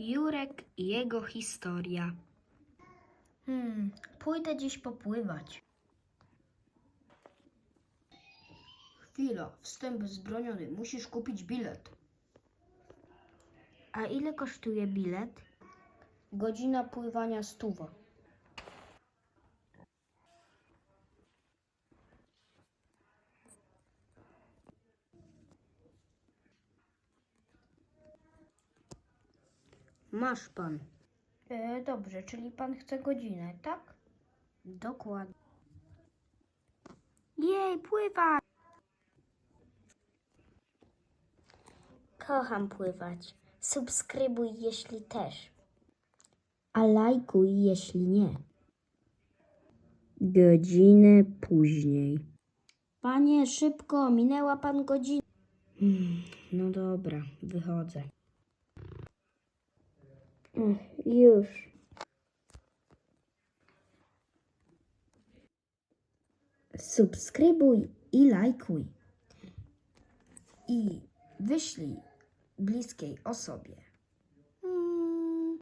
Jurek i jego historia. Hmm, pójdę dziś popływać. Chwila, wstęp wzbroniony. Musisz kupić bilet. A ile kosztuje bilet? Godzina pływania stuwa. Masz pan. E, dobrze, czyli pan chce godzinę, tak? Dokładnie. Jej, pływać! Kocham pływać. Subskrybuj, jeśli też. A lajkuj, jeśli nie. Godzinę później. Panie, szybko, minęła pan godzinę. Hmm, no dobra, wychodzę. Już. Subskrybuj i lajkuj. I wyślij bliskiej osobie